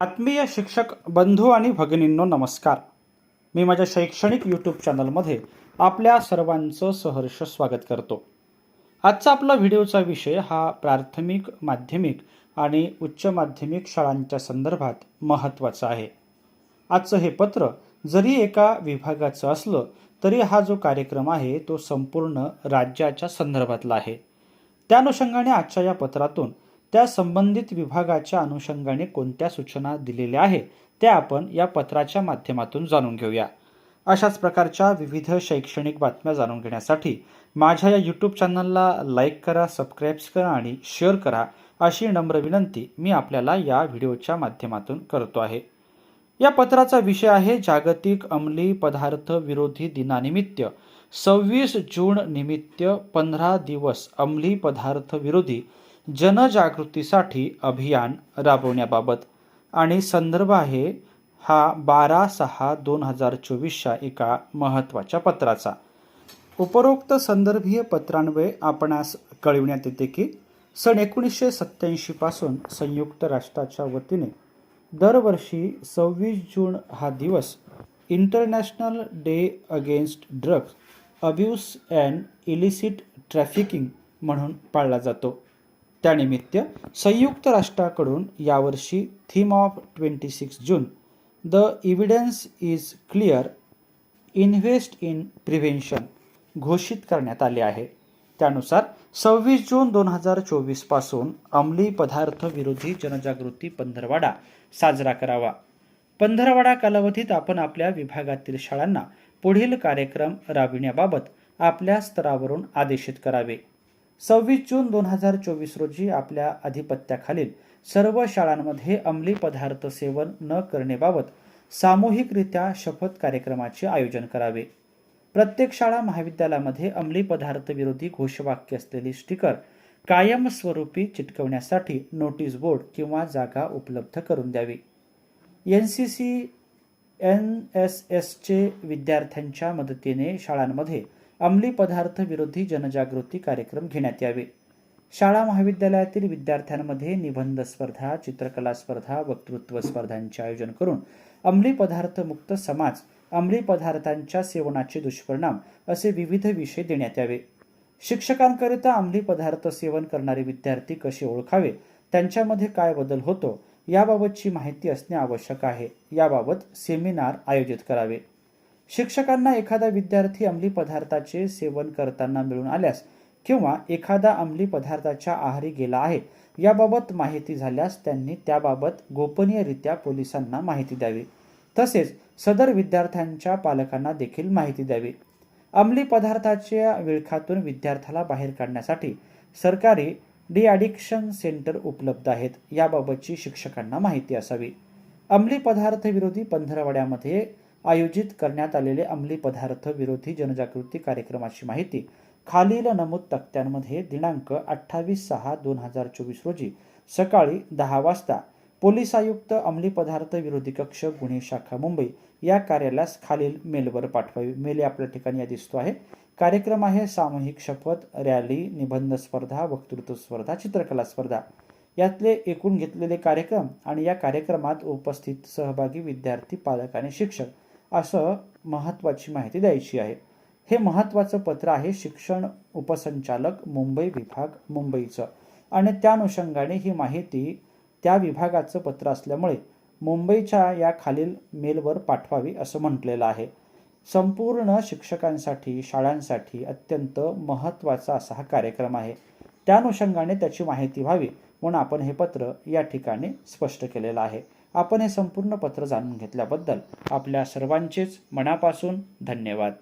आत्मीय शिक्षक बंधू आणि भगिनींनो नमस्कार. मी माझ्या शैक्षणिक यूट्यूब चॅनलमध्ये आपल्या सर्वांचं सहर्ष स्वागत करतो. आजचा आपला व्हिडिओचा विषय हा प्राथमिक माध्यमिक आणि उच्च माध्यमिक शाळांच्या संदर्भात महत्त्वाचा आहे. आजचं हे पत्र जरी एका विभागाचं असलं तरी हा जो कार्यक्रम आहे तो संपूर्ण राज्याच्या संदर्भातला आहे. त्या अनुषंगाने आजच्या या पत्रातून त्या संबंधित विभागाच्या अनुषंगाने कोणत्या सूचना दिलेल्या आहे त्या आपण या पत्राच्या माध्यमातून जाणून घेऊया. अशाच प्रकारच्या विविध शैक्षणिक बातम्या जाणून घेण्यासाठी माझ्या या यूट्यूब चॅनलला लाईक करा सबस्क्राईब्स करा आणि शेअर करा अशी नम्र विनंती मी आपल्याला या व्हिडिओच्या माध्यमातून करतो आहे. या पत्राचा विषय आहे जागतिक अंमली पदार्थ विरोधी दिनानिमित्त सव्वीस जून निमित्त पंधरा दिवस अंमली पदार्थ विरोधी जनजागृतीसाठी अभियान राबवण्याबाबत. आणि संदर्भ आहे हा बारा सहा दोन हजार चोवीसच्या एका महत्त्वाच्या पत्राचा. उपरोक्त संदर्भीय पत्रान्वये आपणास कळविण्यात येते की सन एकोणीसशे सत्त्याऐंशीपासून संयुक्त राष्ट्राच्या वतीने दरवर्षी सव्वीस जून हा दिवस international day against drugs abuse and illicit trafficking म्हणून पाळला जातो. त्यानिमित्त संयुक्त राष्ट्राकडून यावर्षी theme of twenty six June the evidence is clear invest in prevention घोषित करण्यात आले आहे. त्यानुसार सव्वीस जून दोन हजार चोवीसपासून अंमली पदार्थ विरोधी जनजागृती पंधरवाडा साजरा करावा. पंधरवाडा कालावधीत आपण आपल्या विभागातील शाळांना पुढील कार्यक्रम राबविण्याबाबत आपल्या स्तरावरून आदेशित करावे. सव्वीस जून दोन हजार चोवीस रोजी आपल्या अधिपत्याखालील सर्व शाळांमध्ये अंमली पदार्थ सेवन न करणेबाबत सामूहिकरित्या शपथ कार्यक्रमाचे आयोजन करावे. प्रत्येक शाळा महाविद्यालयामध्ये अंमली पदार्थ विरोधी घोषवाक्य असलेली स्टिकर कायमस्वरूपी चिटकवण्यासाठी नोटीस बोर्ड किंवा जागा उपलब्ध करून द्यावी. N C C N S एसचे विद्यार्थ्यांच्या मदतीने शाळांमध्ये अंमली पदार्थ विरोधी जनजागृती कार्यक्रम घेण्यात यावे. शाळा महाविद्यालयातील विद्यार्थ्यांमध्ये निबंध स्पर्धा चित्रकला स्पर्धा वक्तृत्व स्पर्धांचे आयोजन करून अंमली पदार्थ मुक्त समाज अंमली पदार्थांच्या सेवनाचे दुष्परिणाम असे विविध विषय देण्यात यावे. शिक्षकांकरिता अंमली पदार्थ सेवन करणारे विद्यार्थी कसे ओळखावे त्यांच्यामध्ये काय बदल होतो याबाबतची माहिती असणे आवश्यक आहे. याबाबत सेमिनार आयोजित करावे. शिक्षकांना एखादा विद्यार्थी अंमली पदार्थाचे सेवन करताना मिळून आल्यास किंवा एखादा अंमली पदार्थाच्या आहारी गेला आहे याबाबत माहिती झाल्यास त्यांनी त्याबाबत गोपनीयरित्या पोलिसांना माहिती द्यावी. तसेच सदर विद्यार्थ्यांच्या पालकांना देखील माहिती द्यावी. अंमली पदार्थाच्या विळखातून विद्यार्थ्याला बाहेर काढण्यासाठी सरकारी डी ॲडिक्शन सेंटर उपलब्ध आहेत याबाबतची शिक्षकांना माहिती असावी. अंमली पदार्थ विरोधी पंधरवड्यामध्ये आयोजित करण्यात आलेले अंमली पदार्थ विरोधी जनजागृती कार्यक्रमाची माहिती. खालील नमूद तक्त्यांमध्ये दिनांक अठ्ठावीस सहा दोन हजार चोवीस रोजी सकाळी दहा वाजता पोलीस आयुक्त अंमली पदार्थ विरोधी कक्ष गुन्हे शाखा मुंबई या कार्यालयास खालील मेलवर पाठवावी. मेल आपल्या ठिकाणी या दिसतो आहे. कार्यक्रम आहे सामूहिक शपथ रॅली निबंध स्पर्धा वक्तृत्व स्पर्धा चित्रकला स्पर्धा. यातले एकूण घेतलेले कार्यक्रम आणि या कार्यक्रमात उपस्थित सहभागी विद्यार्थी पालक आणि शिक्षक असं महत्त्वाची माहिती द्यायची आहे. हे महत्त्वाचं पत्र आहे शिक्षण उपसंचालक मुंबई विभाग मुंबईचं. आणि त्या अनुषंगाने ही माहिती त्या विभागाचं पत्र असल्यामुळे मुंबईच्या या खालील मेलवर पाठवावी असं म्हटलेलं आहे. संपूर्ण शिक्षकांसाठी शाळांसाठी अत्यंत महत्त्वाचा असा हा कार्यक्रम आहे. त्या अनुषंगाने त्याची माहिती व्हावी म्हणून आपण हे पत्र या ठिकाणी स्पष्ट केलेलं आहे. आपण हे संपूर्ण पत्र जाणून घेतल्याबद्दल आपल्या सर्वांचेच मनापासून धन्यवाद.